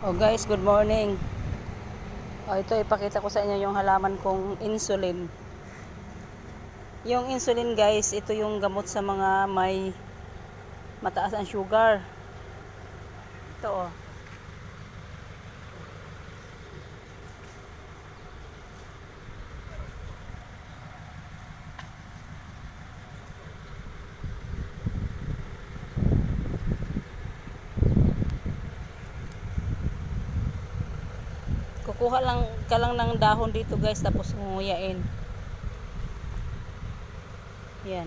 Oh guys, good morning. Oh, ito ipakita ko sa inyo yung halaman kong insulin. Yung insulin guys, ito yung gamot sa mga may mataas ang sugar. Ito oh. Kukuha lang ka lang ng dahon dito guys tapos nguyain. Yan.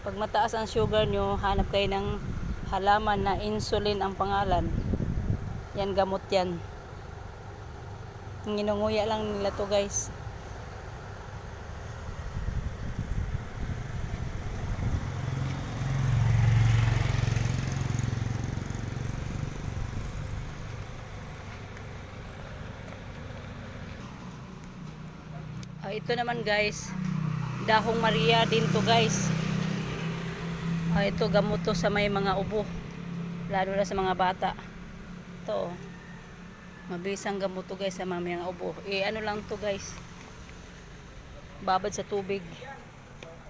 Pag mataas ang sugar nyo, hanap kayo ng halaman na insulin ang pangalan. Yan gamot yan. Nginunguya lang nila to guys. Ah, ito naman guys, dahong Maria din to guys. Ah, ito gamot to sa may mga ubo. Lalo na sa mga bata. Ito. oh. Mabisang gamot to guys sa mga mga ubo. Eh ano lang to guys. Babad sa tubig.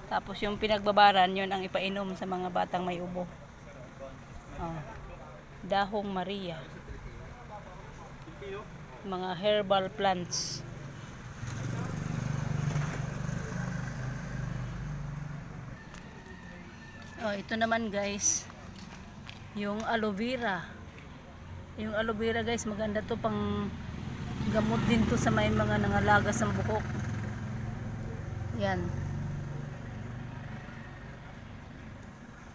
Tapos yung pinagbabaran, yun ang ipainom sa mga batang may ubo. Oh. Dahong Maria. Mga herbal plants. Oh, ito naman guys, yung aloe vera. Yung aloe vera guys, maganda to pang gamot din to sa may mga nangalagas ng buhok. Yan.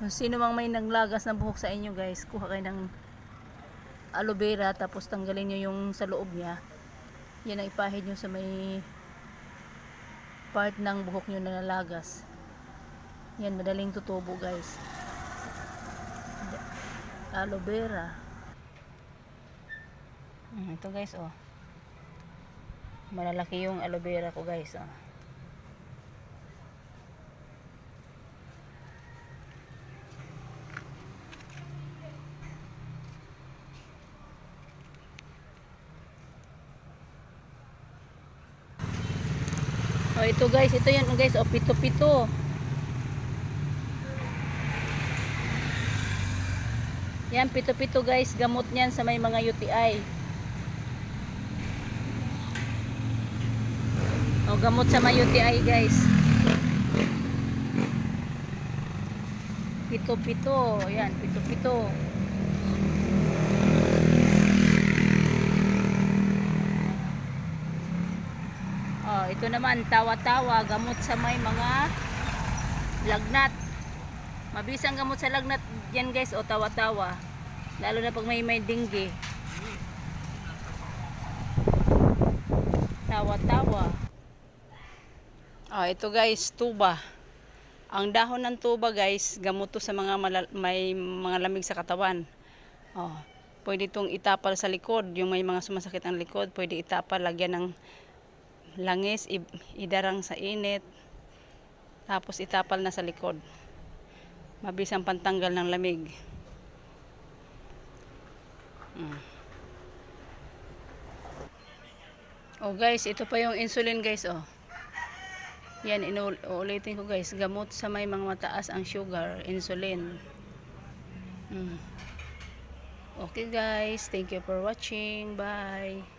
Kung sino mang may nanglagas ng buhok sa inyo guys, kuha kayo ng aloe vera tapos tanggalin nyo yung sa loob niya. Yan ang ipahid nyo sa may part ng buhok nyo na nalagas. Yan, madaling tutubo guys. Aloe vera. Mm, ito guys, oh. Malalaki yung aloe vera ko guys, oh. Oh, ito guys, ito yan guys, oh, pito-pito. Yan, pito-pito guys, gamot niyan sa may mga UTI. O, gamot sa mga UTI guys. Pito-pito, yan, pito-pito. Oh, ito naman, tawa-tawa, gamot sa may mga lagnat. Mabisang gamot sa lagnat yan guys o tawa-tawa. Lalo na pag may may dinggi. Tawa-tawa. Ah, ito guys, tuba. Ang dahon ng tuba guys, gamot to sa mga may mga lamig sa katawan. Oh, pwede itong itapal sa likod, yung may mga sumasakit ang likod, pwede itapal, lagyan ng langis, idarang sa init, tapos itapal na sa likod mabisang pantanggal ng lamig. Mm. oh guys ito pa yung insulin guys oh. Yan inuulitin ko guys gamot sa may mga mataas ang sugar insulin. Mm. okay guys thank you for watching. Bye